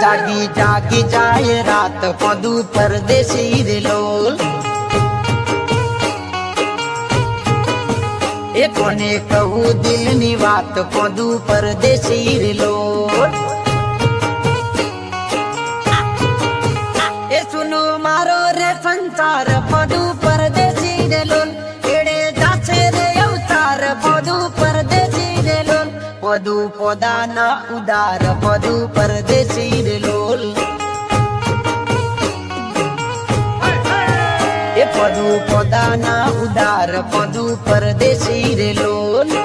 જાગી જાગી જાય રાત પદુ પરદેશી રે લોલ એ કોને કહું દિલની વાત, પદુ પરદેશી રે લોલ એ સુનો મારો રે સંસાર, પદુ પરદેશી રે લોલ એડે જાશે રે અવતાર, પદુ પરદેશી રે લોલ પદુ, પોદાના ઉદાર, પદુ પરદેશી પદુ પોદાના ઉદાર પદુ પરદેશી રે લોલ